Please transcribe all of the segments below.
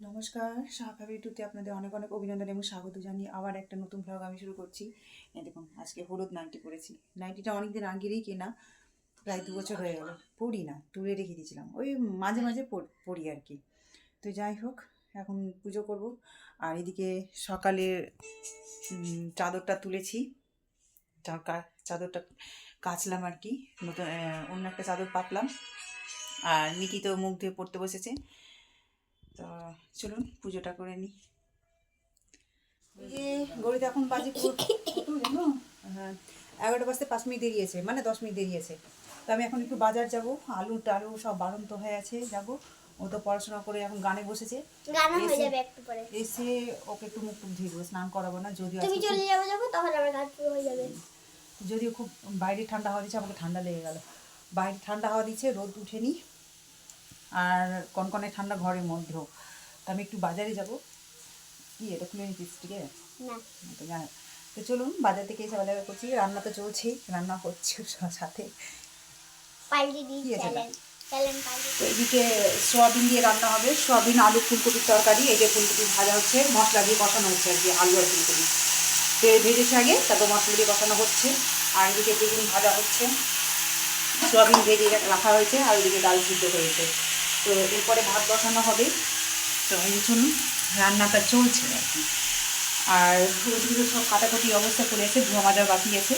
নমস্কার সাহাভাবি টুতে আপনাদের অনেক অনেক অভিনন্দন এবং স্বাগত জানিয়ে আবার একটা নতুন ভ্লগ আমি শুরু করছি। দেখুন, আজকে হলুদ নাইটি পরেছি। নাইটিটা অনেকদিন আগেরই কেনা, প্রায় দু বছর হয়ে গেল। পড়ি না, তুলে রেখে দিয়েছিলাম। ওই মাঝে মাঝে পড়ি আর কি। তো যাই হোক, এখন পুজো করব। আর এদিকে সকালে চাদরটা তুলেছি। চাদরটা কাচলাম আর কি। নতুন অন্য একটা চাদর পাতলাম। আর মিটি তো মুখ ধুয়ে পড়তে বসেছে। তো চলুন পুজোটা করে নিই যে গড়িতে এখন বাজে? হ্যাঁ এগারোটা বাজতে পাঁচ মিনিট দেরিয়েছে মানে দশ মিনিট দেরিয়েছে তো আমি এখন একটু বাজার যাব আলু টালু সব বাড়ন্ত হয়ে আছে যাব। ও তো পড়াশোনা করে এখন গানে বসেছে। এসে- ওকে একটু মুখ টুক ধুয়ে স্নান করাবো না যদিও তুমি চলে যাবে যাব তখন আমার গাছ পুরো হয়ে যাবে। যদিও খুব বাইরে ঠান্ডা হওয়া দিচ্ছে আমাকে ঠান্ডা লেগে গেল। বাইরে ঠান্ডা হওয়া দিচ্ছে রোদ উঠেনি। আর কনকনে ঠান্ডা ঘরের মধ্যেও। তো আমি একটু বাজারে যাব। কি এটা খুলে নিচ্ছিস না। তো চলুন বাজার থেকে এসে বাজার করছি। রান্না তো চলছেই রান্না সব সাথে। তো এদিকে সোয়াবিন দিয়ে রান্না হবে। সোয়াবিন আলু ফুলকপির তরকারি। এই যে ফুলকপি ভাজা হচ্ছে মশলা দিয়ে কষানো হচ্ছে আর কি আলু আর ফুলকপি। তেল ভেজেছে আগে তারপর মশলা দিয়ে কষানো হচ্ছে। আর এদিকে বেগুন ভাজা হচ্ছে। সোয়াবিন ভেজে রাখা হয়েছে আর ওইদিকে ডাল সিদ্ধ হয়েছে। তো এরপরে ভাত বসানো হবে। তো এই যে চলুন, রান্নাটা চলছে আর কি। আর ওইদিকে সব কাটাকুটি অবস্থা করে আছে ধোয়া মাজা বাকি আছে।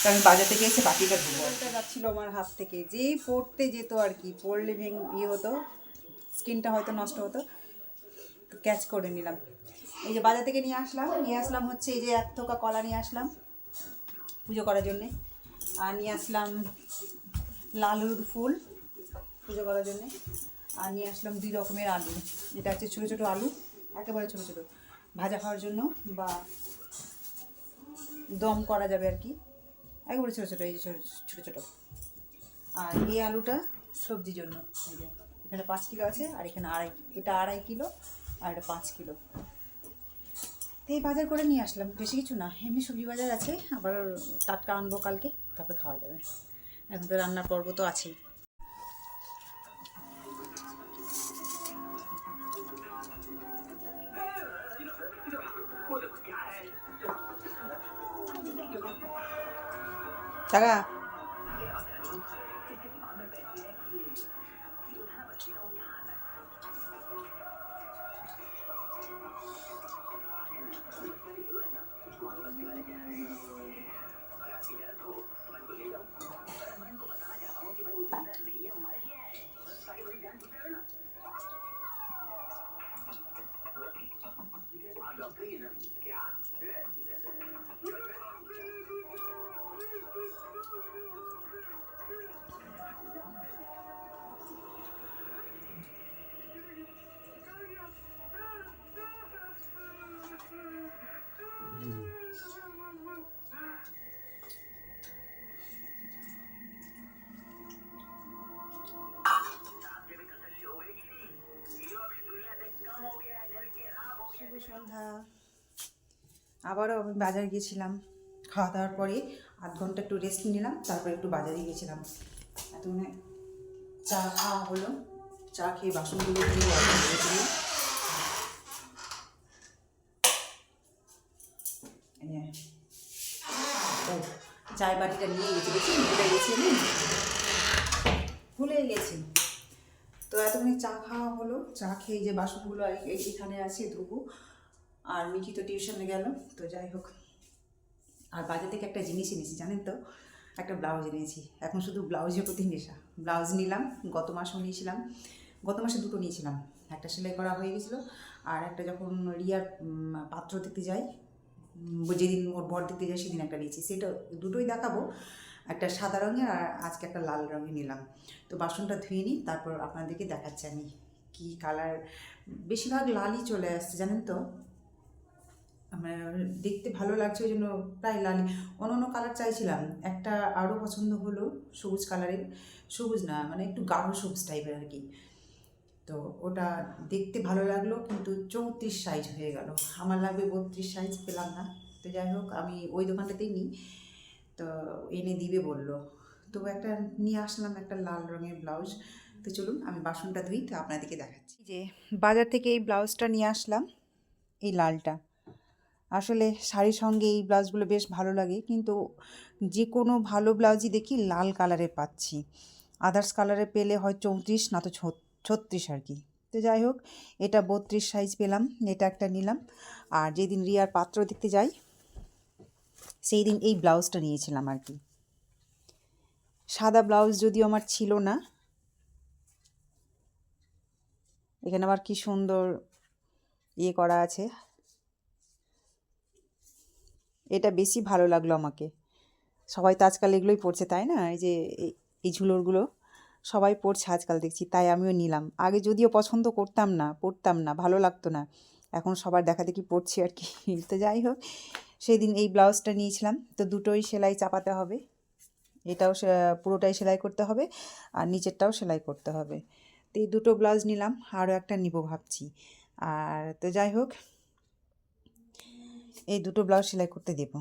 তো আমি বাজার থেকে এসে বাকিটা ধোবো যাচ্ছিল আমার হাত থেকে। যেই পড়তে যেত আর কি, পড়লে ভেঙ ইয়ে হতো, স্কিনটা হয়তো নষ্ট হতো। ক্যাচ করে নিলাম। এই যে বাজার থেকে নিয়ে আসলাম নিয়ে আসলাম হচ্ছে এই যে এক থোকা কলা নিয়ে আসলাম পুজো করার জন্যে। আর নিয়ে আসলাম লাল হলুদ ফুল। পুজো করার জন্যে। আর নিয়ে আসলাম দুই রকমের আলু। এটা হচ্ছে ছোটো ছোটো আলু, একেবারে ছোটো ছোটো। ভাজা খাওয়ার জন্য বা দম করা যাবে আর কি। একেবারে ছোটো ছোটো, এই যে ছোটো ছোটো ছোটো। আর এই আলুটা সবজির জন্য। এখানে পাঁচ কিলো আছে আর এখানে আড়াই, এটা আড়াই কিলো আর এটা পাঁচ কিলো। এই বাজার করে নিয়ে আসলাম। বেশি কিছু না, এমনি সবজি বাজার আছে, আবার টাটকা আনব কালকে, তারপরে খাওয়া যাবে। এখন তো রান্নার পর্ব তো আছেই। টাকা সন্ধ্যা। আবারও আমি বাজারে গিয়েছিলাম। খাওয়া দাওয়ার পরে আধ ঘণ্টা একটু রেস্ট নিলাম, তারপরে একটু বাজারে গিয়েছিলাম। এতক্ষণে চা খাওয়া হলো। চা খেয়ে বাসনগুলো চায় বাটিটা নিয়ে গেছি। গেছি আমি ভুলে গেছি। তো এতক্ষণে চা খাওয়া হলো। চা খেয়ে যে বাসনগুলো আর এখানে আছে, ধুবো আর মিকি তো টিউশনে গেল। তো যাই হোক, আর বাজার থেকে একটা জিনিস এনেছি, জানেন তো? একটা ব্লাউজ এনেছি। এখন শুধু ব্লাউজের প্রতি নেশা। ব্লাউজ নিলাম, গত মাসেও নিয়েছিলাম। গত মাসে দুটো নিয়েছিলাম। একটা সেলাই করা হয়ে গেছিল, আর একটা যখন রিয়ার পাত্র দেখতে যাই যেদিন ওর বর দেখতে যাই সেদিন একটা নিয়েছি। সেটা দুটোই দেখাবো। একটা সাদা রঙের আর আজকে একটা লাল রঙের নিলাম। তো বাসনটা ধুয়ে নিই, তারপর আপনাদেরকে দেখাচ্ছি আমি কী কালার বেশিরভাগ লালই চলে আসছে, জানেন তো? আমার দেখতে ভালো লাগছে, ওই জন্য প্রায় লাল অন্য অন্য কালার চাইছিলাম, একটা আরও পছন্দ হলো সবুজ কালারের সবুজ না মানে একটু গাঢ় সবুজ টাইপের আর কি। তো ওটা দেখতে ভালো লাগল, কিন্তু চৌত্রিশ সাইজ হয়ে গেল। আমার লাগবে বত্রিশ সাইজ পেলাম না। তো যাই হোক, আমি ওই দোকানটাতেই নিই। তো এনে দিবে বলল। তো একটা নিয়ে আসলাম একটা লাল রঙের ব্লাউজ। তো চলুন আমি বাসনটা ধুই, তো আপনাদেরকে দেখাচ্ছি। যে বাজার থেকে এই ব্লাউজটা নিয়ে আসলাম, এই লালটা। আসলে শাড়ির সঙ্গে এই ব্লাউজগুলো বেশ ভালো লাগে, কিন্তু যে কোনো ভালো ব্লাউজই দেখি লাল কালারে পাচ্ছি। আদার্স কালারে পেলে হয় চৌত্রিশ, না তো ছত্রিশ আর কি। তো যাই হোক, এটা বত্রিশ সাইজ পেলাম, এটা একটা নিলাম। আর যেদিন রিয়ার পাত্র দেখতে যাই সেই দিন এই ব্লাউজটা নিয়েছিলাম আর কি। সাদা ব্লাউজ যদিও আমার ছিল না, এখানে আবার কি সুন্দর ইয়ে করা আছে। এটা বেশি ভালো লাগল আমাকে। সবাই তো আজকাল এগুলোই পড়ছে তাই না? এই যে এই- ঝুলোরগুলো সবাই পড়ছে আজকাল দেখছি, তাই আমিও নিলাম। আগে যদিও পছন্দ করতাম না পড়তাম না, ভালো লাগতো না। এখন সবার দেখা দেখি পড়ছি আর কি। তো যাই হোক সেই দিন এই ব্লাউজটা নিয়েছিলাম। তো দুটোই সেলাই চাপাতে হবে। এটাও পুরোটাই সেলাই করতে হবে আর নিচেরটাও সেলাই করতে হবে। তো এই দুটো ব্লাউজ নিলাম, আরও একটা নিব ভাবছি। আর তো যাই হোক, এই দুটো ব্লাউজ সেলাই করতে দেব।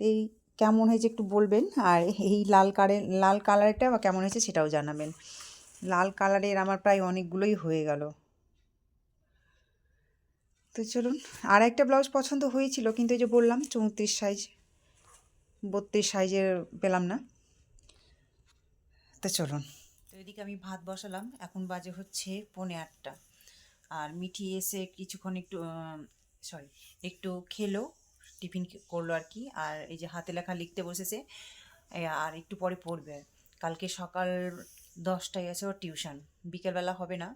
তো এই কেমন হয়েছে একটু বলবেন? আর এই লাল কালারের লাল কালারটা বা কেমন হয়েছে সেটাও জানাবেন। লাল কালারের আমার প্রায় অনেকগুলোই হয়ে গেল। তো চলুন আর একটা ব্লাউজ পছন্দ হয়েছিল, কিন্তু এই যে বললাম, চৌত্রিশ সাইজ বত্রিশ সাইজের পেলাম না। তো চলুন। তো এদিকে আমি ভাত বসালাম, এখন বাজে হচ্ছে পৌনে আটটা। আর মিঠি এসে কিছুক্ষণ একটু সরি একটু খেলো, টিফিন করল আর কি। আর এই যে হাতে লেখা লিখতে বসেছে আর একটু পরে পড়বে। কালকে সকাল দশটায় আছে ওর টিউশন, বিকেলবেলা হবে না।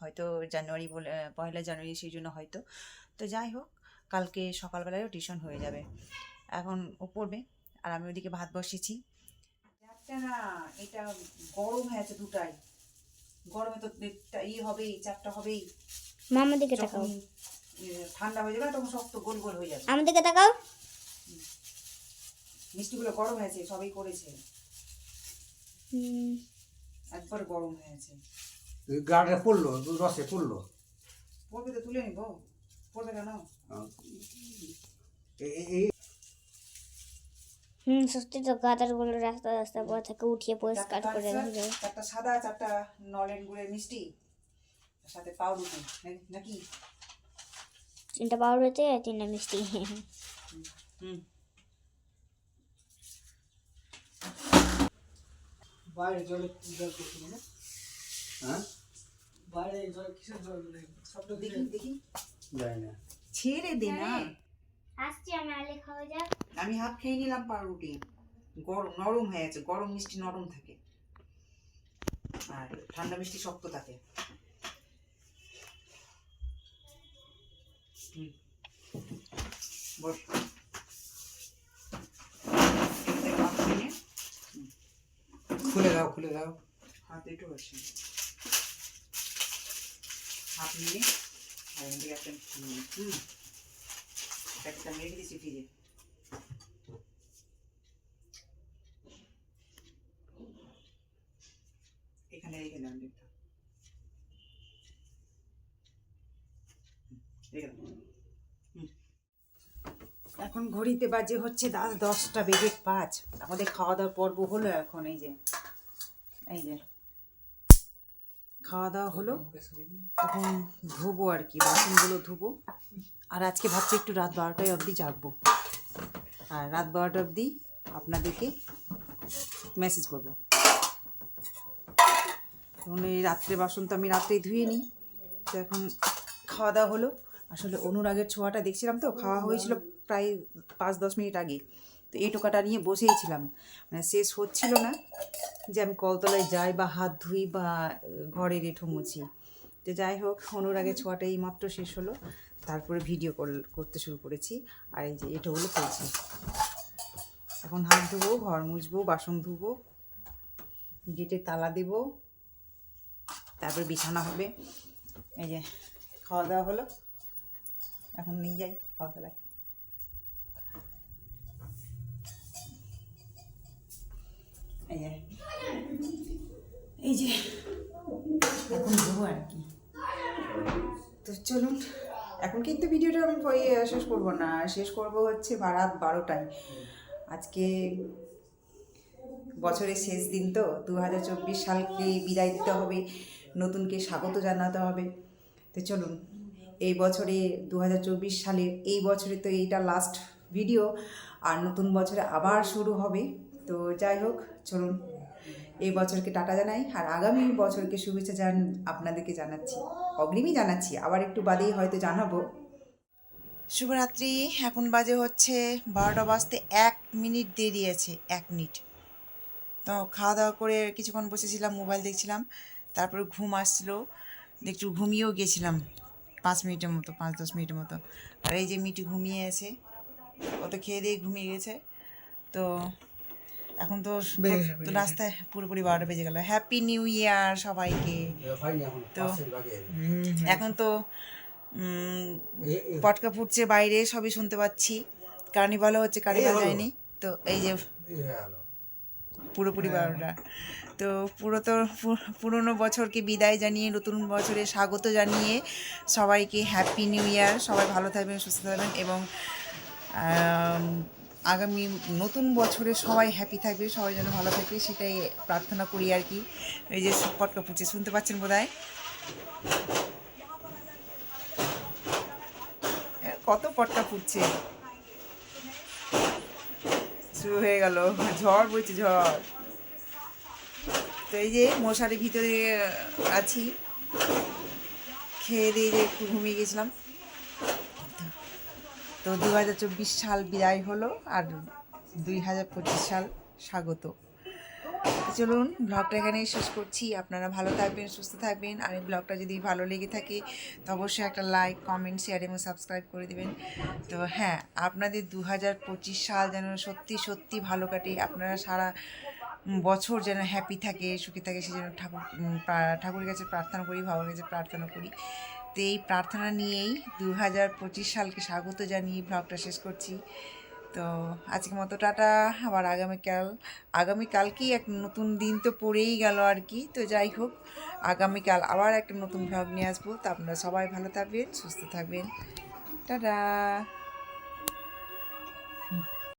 হয়তো জানুয়ারি বলে পয়লা জানুয়ারি সেই জন্য হয়তো। তো যাই হোক কালকে সকালবেলায়ও টিউশন হয়ে যাবে। এখন ও পড়বে আর আমি ওদিকে ভাত চারটা না এটা গরম হয়ে আছে দুটাই গরমে তো ই হবেই চারটা হবেই। মামার দিকে তাকাও। ঠান্ডা হয়ে যাবে না, তখন শক্ত গোল গোল হয়ে যাবে। আমার দিকে তাকাও। মিষ্টিগুলো গরম হয়েছে সবই করেছে। একবার গরম হয়েছে গাড়ে পড়ল রসে পড়ল। পড়বে তো তুলে নিবো পড়বে কেন? এই হুম সত্যি তো গাদারগুলো রাস্তা রাস্তা পর থেকে উঠিয়ে পরিষ্কার করে আনসার, রেখে চারটা সাদা চারটা নলেন গুড়ের মিষ্টি সাথে পাউরুটি নাকি- তিনটা পাউরুটি আর তিনটা মিষ্টি। হুম। বাইরে জলে জল করছিল না হ্যাঁ? বাইরে জলে কিসের জল মানে দেখি দেখি। না। ছেড়ে দে না। আসছি আমি আলে খাওয়া যাক। আমি হাফ খেয়ে নিলাম পাউরুটি। গরম নরম হয়ে আছে গরম মিষ্টি নরম থাকে। আর ঠান্ডা মিষ্টি শক্ত থাকে। হুম। বস। খুলে দাও খুলে দাও। হাত একটু বসে হাত নিয়ে আর এখান এখানে রেখে। এখন ঘড়িতে বাজে হচ্ছে দশটা বেজে পাঁচ। আমাদের খাওয়া দাওয়ার পর্ব হলো এখন, এই যে। এই যে। খাওয়া দাওয়া হলো। তখন ধোবো আর কি বাসনগুলো ধোবো। আর আজকে ভাবছি একটু রাত বারোটায় অবধি জাগবো। আর রাত বারোটা অবধি আপনাদেরকে মেসেজ করব। তখন এই রাত্রে বাসন তো আমি রাত্রেই ধুয়ে নিই। তো এখন খাওয়া দাওয়া হলো। আসলে অনুরাগের ছোঁয়াটা দেখছিলাম তো খাওয়া হয়েছিল প্রায় পাঁচ দশ মিনিট আগে। তো এই টোকাটা নিয়ে বসেই ছিলাম। মানে শেষ হচ্ছিল না। যে আমি কলতলায় যাই বা হাত ধুই বা ঘরের এঁঠো মুছি। তো যাই হোক অনুরাগের ছোঁয়াটা এই মাত্র শেষ হলো। তারপরে ভিডিও কল করতে শুরু করেছি। আর এই যে এঁঠোগুলো করছি এখন হাত ধুবো, ঘর মুছবো, বাসন ধুবো, গেটে তালা দেবো, তারপরে বিছানা হবে। এই যে খাওয়া দাওয়া হলো। এখন নিয়ে যাই খাওয়া তলায় এই যে, এখন ধোবো আর কি। তো চলুন, এখন কিন্তু ভিডিওটা আমি শেষ করব না। শেষ করব হচ্ছে রাত বারোটায়। আজকে বছরের শেষ দিন তো দু হাজার চব্বিশ সালকে বিদায় দিতে হবে, নতুনকে স্বাগত জানাতে হবে। তো চলুন, এই বছরে দু হাজার চব্বিশ সালের এই বছরে তো এইটা লাস্ট ভিডিও আর নতুন বছরে আবার শুরু হবে। তো যাই হোক, চলুন। এই বছরকে টাটা জানাই, আর আগামী বছরকে শুভেচ্ছা জান, আপনাদেরকে জানাচ্ছি। অগ্রিমই জানাচ্ছি, আবার একটু বাদেই হয়তো জানাব। শুভরাত্রি, এখন বাজে হচ্ছে বারোটা বাজতে এক মিনিট দেরি আছে, এক মিনিট। তো খাওয়া দাওয়া করে কিছুক্ষণ বসেছিলাম, মোবাইল দেখছিলাম, তারপরে ঘুম আসছিল, একটু ঘুমিয়েও গেছিলাম, পাঁচ মিনিটের মতো, পাঁচ দশ মিনিটের মতো। আর এই যে মিটি ঘুমিয়ে আছে, ও তো খেয়ে দিয়ে ঘুমিয়ে গেছে। তো এখন তো তো রাস্তায় পুরোপুরি বারোটা বেজে গেল। হ্যাপি নিউ ইয়ার সবাইকে। তো- এখন তো পটকা ফুটছে বাইরে সবই শুনতে পাচ্ছি। কার্নিভালও হচ্ছে কার্নিভাল। যায়নি। তো এই যে এ হয়ে। পুরোপুরি বারোটা। তো পুরো তো পুরোনো বছরকে বিদায় জানিয়ে নতুন বছরে স্বাগত জানিয়ে সবাইকে হ্যাপি নিউ ইয়ার সবাই ভালো থাকবেন সুস্থ থাকবেন এবং আগামী নতুন বছরে সবাই হ্যাপি থাকবে, সবাই যেন ভালো থাকবে সেটাই প্রার্থনা করি আর কি। এই যে পটকা পুচে শুনতে পাচ্ছেন বোধ হয় কত পটকা ফুটছে শুরু হয়ে গেল। ঝড় বইছে, ঝড়। তো এই যে মশারির ভিতরে আছি, খেয়ে দিয়ে যে একটু ঘুমিয়ে গেছিলাম। তো দু হাজার চব্বিশ সাল বিদায় হলো আর দুই হাজার পঁচিশ সাল স্বাগত। চলুন, ব্লগটা এখানেই শেষ করছি। আপনারা ভালো থাকবেন, সুস্থ থাকবেন। আর এই ব্লগটা যদি ভালো লেগে থাকে, তো অবশ্যই একটা লাইক, কমেন্ট, শেয়ার এবং সাবস্ক্রাইব করে দেবেন। তো হ্যাঁ আপনাদের দু হাজার পঁচিশ সাল যেন সত্যি সত্যি ভালো কাটে। আপনারা সারা বছর যেন হ্যাপি থাকে, সুখী থাকে সেই জন্য ঠাকুর ঠাকুরের কাছে প্রার্থনা করি, ভগবানের কাছে প্রার্থনা করি। এই প্রার্থনা নিয়েই দু হাজার পঁচিশ সালকে স্বাগত জানিয়ে ব্লগটা শেষ করছি। তো আজকে মতো টাটা, আবার আগামীকাল, আগামীকালকেই এক নতুন দিন তো পড়েই গেল আর কি। তো যাই হোক, আগামীকাল আবার একটা নতুন ভ্লগ নিয়ে আসব। তো আপনারা সবাই ভালো থাকবেন, সুস্থ থাকবেন। টাটা!